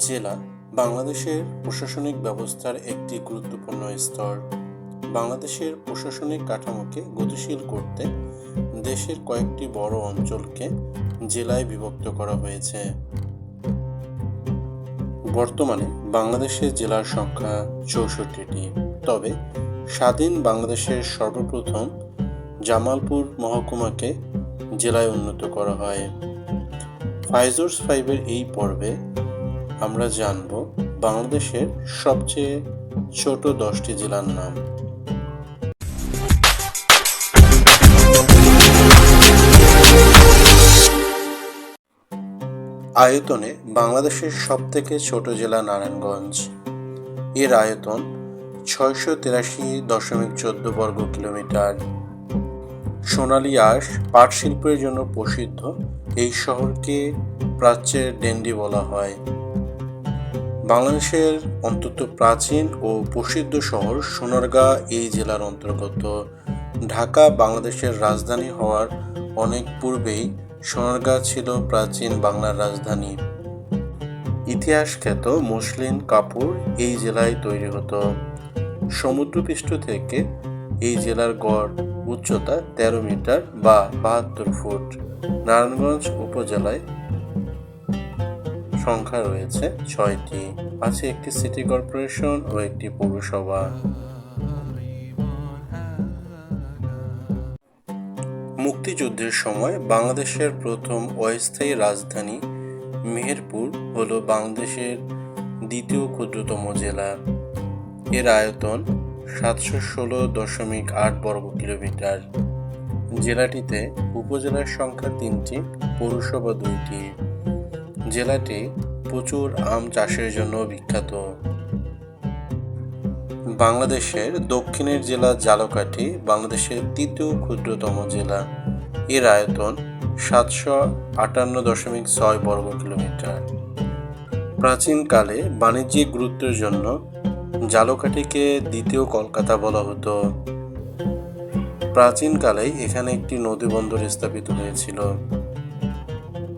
জেলা বাংলাদেশের প্রশাসনিক ব্যবস্থার একটি গুরুত্বপূর্ণ স্তর। বাংলাদেশের প্রশাসনিক কাঠামোকে গতিশীল করতে দেশের কয়েকটি বড় অঞ্চলকে জেলায় বিভক্ত করা হয়েছে। বর্তমানে বাংলাদেশের জেলার সংখ্যা চৌষট্টিটি। তবে স্বাধীন বাংলাদেশের সর্বপ্রথম জামালপুর মহকুমাকে জেলায় উন্নত করা হয়। ফাইজোর্স ফাইভের এই পর্বে আমরা জানব বাংলাদেশের সবচেয়ে ছোট দশটি জেলার নাম। আয়তনে বাংলাদেশের সবথেকে ছোট জেলা নারায়ণগঞ্জ। এর আয়তন ছয়শো তিরাশি দশমিক চোদ্দ বর্গ কিলোমিটার। সোনালী আঁশ পাট শিল্পের জন্য প্রসিদ্ধ এই শহরকে প্রাচ্যের ডেন্ডি বলা হয়। বাংলাদেশের অন্তত প্রাচীন ও প্রসিদ্ধ শহর সোনারগাঁ এই জেলার অন্তর্গত। ঢাকা বাংলাদেশের রাজধানী হওয়ার অনেক পূর্বেই সোনারগাঁ ছিল প্রাচীন বাংলার রাজধানী। ইতিহাস খ্যাত মসলিন কাপড় এই জেলায় তৈরি হতো। সমুদ্রপৃষ্ঠ থেকে এই জেলার গড় উচ্চতা তেরো মিটার বা বাহাত্তর ফুট। নারায়ণগঞ্জ উপজেলায় সংখ্যা রয়েছে ছয়টি। আছে একটি সিটি কর্পোরেশন ও একটি পৌরসভা। মুক্তিযুদ্ধের সময় বাংলাদেশের প্রথম অস্থায়ী রাজধানী মেহেরপুর হল বাংলাদেশের দ্বিতীয় ক্ষুদ্রতম জেলা। এর আয়তন সাতশো ষোলো দশমিক আট বর্গ কিলোমিটার। জেলাটিতে উপজেলার সংখ্যা তিনটি, পৌরসভা দুইটি। জেলাটি প্রচুর আম চাষের জন্য বিখ্যাত। বাংলাদেশের দক্ষিণের জেলা জালকাঠি বাংলাদেশের তৃতীয় ক্ষুদ্রতম জেলা। এর আয়তন সাতশো আটান্ন দশমিক ছয় বর্গ কিলোমিটার। প্রাচীনকালে বাণিজ্যিক গুরুত্বের জন্য জালকাঠিকে দ্বিতীয় কলকাতা বলা হতো। প্রাচীনকালেই এখানে একটি নদী বন্দর স্থাপিত হয়েছিল।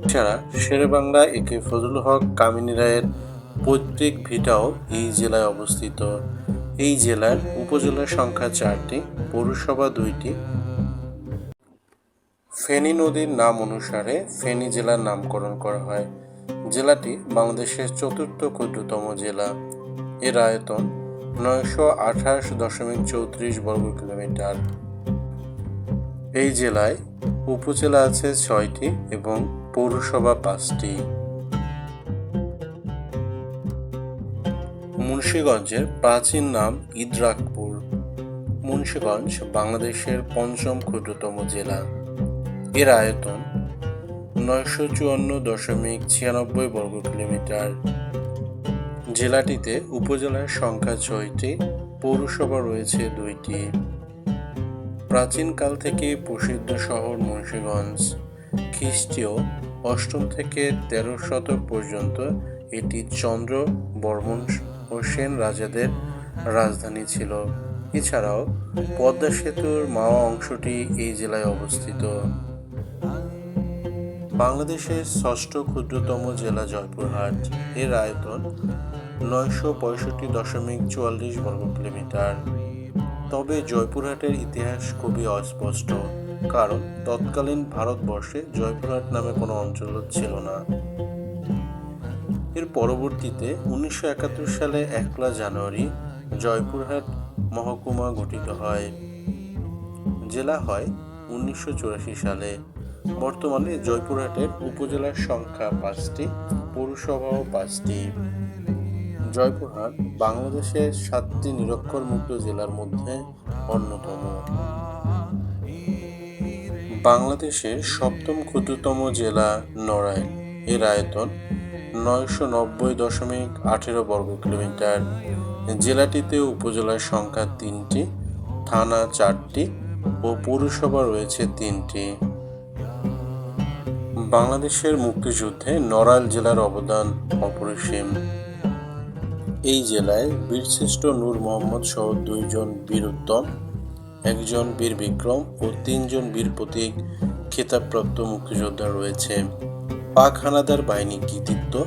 এছাড়া শেরেবাংলা একে ফজলুল হক, কামিনী রায়ের পৈতৃক ভিটাও এই জেলায় অবস্থিত। এই জেলার উপজেলার সংখ্যা চারটি, পৌরসভা দুইটি। ফেনী নদীর নাম অনুসারে ফেনী জেলার নামকরণ করা হয়। জেলাটি বাংলাদেশের চতুর্থ ক্ষুদ্রতম জেলা। এর আয়তন নয়শো আঠাশ দশমিক চৌত্রিশ বর্গ কিলোমিটার। এই জেলায় উপজেলা আছে ছয়টি এবং পৌরসভা পাঁচটি। মুন্সীগঞ্জের প্রাচীন নাম ইদ্রাকপুর। মুন্সীগঞ্জ বাংলাদেশের পঞ্চম ক্ষুদ্রতম জেলা। এর আয়তন নয়শো চুয়ান্ন দশমিক ছিয়ানব্বই বর্গ কিলোমিটার। জেলাটিতে উপজেলার সংখ্যা ছয়টি, পৌরসভা রয়েছে দুইটি। প্রাচীনকাল থেকে প্রসিদ্ধ শহর মুন্সীগঞ্জ। খ্রিস্টীয় অষ্টম থেকে তেরো শতক পর্যন্ত এটি চন্দ্র বর্মন ও সেন রাজাদের রাজধানী ছিল। এছাড়াও পদ্মা সেতুর মাওয়া অংশটি এই জেলায় অবস্থিত। বাংলাদেশের ষষ্ঠ ক্ষুদ্রতম জেলা জয়পুরহাট। এর আয়তন নয়শো পঁয়ষট্টি দশমিক চুয়াল্লিশ বর্গ কিলোমিটার তবে জয়পুরহাটের ইতিহাস খুবই অস্পষ্ট। কারণ তৎকালীন ভারতবর্ষে জয়পুরহাট নামে কোনো অঞ্চল ছিল না। এর পরবর্তীতে উনিশশো একাত্তর সালে একলা জানুয়ারি জয়পুরহাট মহকুমা গঠিত হয়। জেলা হয় উনিশশো চুরাশি সালে। বর্তমানে জয়পুরহাটের উপজেলার সংখ্যা পাঁচটি পৌরসভাও পাঁচটি। জয়পুরহাট বাংলাদেশের সাতটি নিরক্ষর মুক্ত জেলার মধ্যে অন্যতম। বাংলাদেশের সপ্তম ক্ষুদ্রতম জেলা নড়াইল। এর আয়তন নয়শো নব্বই দশমিক আঠেরো বর্গ কিলোমিটার। জেলাটিতে উপজেলার সংখ্যা তিনটি, থানা চারটি ও পৌরসভা রয়েছে তিনটি। বাংলাদেশের মুক্তিযুদ্ধে নড়াইল জেলার অবদান অপরিসীম। এই জেলায় বীরশ্রেষ্ঠ নূর মোহাম্মদ সহ দুইজন বীর উত্তম একজন বীর বিক্রম ও তিনজন বীর প্রতীক খেতাবপ্রাপ্ত মুক্তিযোদ্ধা রয়েছে। পাক হানাদার বাহিনী কৃতিত্ব,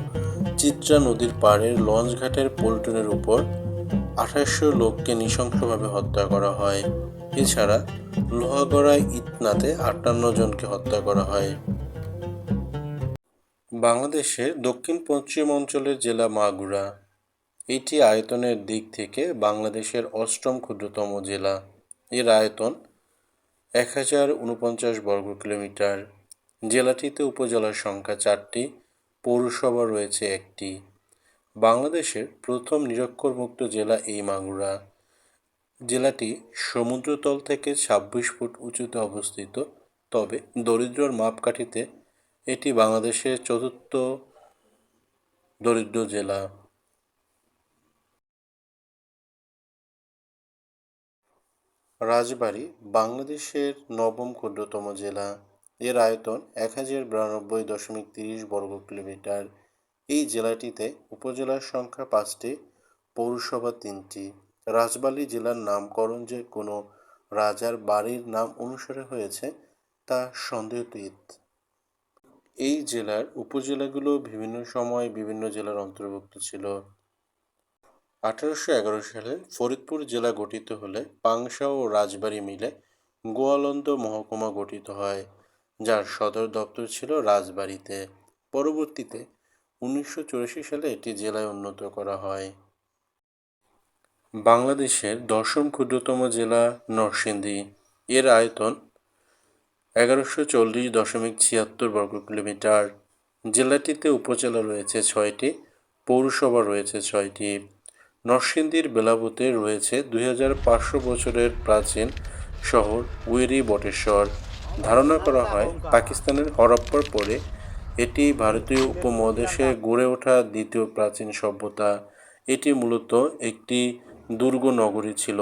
চিত্রা নদীর পাড়ের লঞ্চঘাটের পল্টনের উপর আঠাশশো লোককে নৃশংসভাবে হত্যা করা হয়। এছাড়া লোহাগড়া ইতনাতে আটান্ন জনকে হত্যা করা হয়। বাংলাদেশের দক্ষিণ পশ্চিম অঞ্চলের জেলা মাগুরা। এটি আয়তনের দিক থেকে বাংলাদেশের অষ্টম ক্ষুদ্রতম জেলা। এর আয়তন এক হাজার উনপঞ্চাশ বর্গ কিলোমিটার। জেলাটিতে উপজেলার সংখ্যা চারটি, পৌরসভা রয়েছে একটি। বাংলাদেশের প্রথম নিরক্ষরমুক্ত জেলা এই মাগুরা। জেলাটি সমুদ্রতল থেকে ছাব্বিশ ফুট উঁচুতে অবস্থিত, তবে দরিদ্রর মাপকাঠিতে এটি বাংলাদেশের চতুর্থ দরিদ্র জেলা। রাজবাড়ী, বাংলাদেশের নবম ক্ষুদ্রতম জেলা। এর আয়তন এক হাজার বিরানব্বই দশমিক তিরিশ বর্গ কিলোমিটার। এই জেলাটিতে উপজেলার সংখ্যা পাঁচটি, পৌরসভা তিনটি। রাজবাড়ী জেলার নামকরণ যে কোনো রাজার বাড়ির নাম অনুসারে হয়েছে, তা সন্দেহাতীত। এই জেলার উপজেলাগুলো বিভিন্ন সময় বিভিন্ন জেলার অন্তর্ভুক্ত ছিল। আঠারোশো এগারো সালে ফরিদপুর জেলা গঠিত হলে পাংশা ও রাজবাড়ী মিলে গোয়ালন্দ মহকুমা গঠিত হয়, যার সদর দপ্তর ছিল রাজবাড়িতে। পরবর্তীতে উনিশশো চুরাশি সালে এটি জেলায় উন্নত করা হয়। বাংলাদেশের দশম ক্ষুদ্রতম জেলা নরসিংদী। এর আয়তন এগারোশো চল্লিশ দশমিক ছিয়াত্তর বর্গ কিলোমিটার। জেলাটিতে উপজেলা রয়েছে ছয়টি, পৌরসভা রয়েছে ছয়টি। নরসিংদীর বেলাবতে রয়েছে দুই হাজার পাঁচশো বছরের প্রাচীন শহর উইরি বটেশ্বর। ধারণা করা হয়, পাকিস্তানের হরপ্পার পরে এটি ভারতীয় উপমহাদেশে গড়ে ওঠা দ্বিতীয় প্রাচীন সভ্যতা। এটি মূলত একটি দুর্গ নগরী ছিল।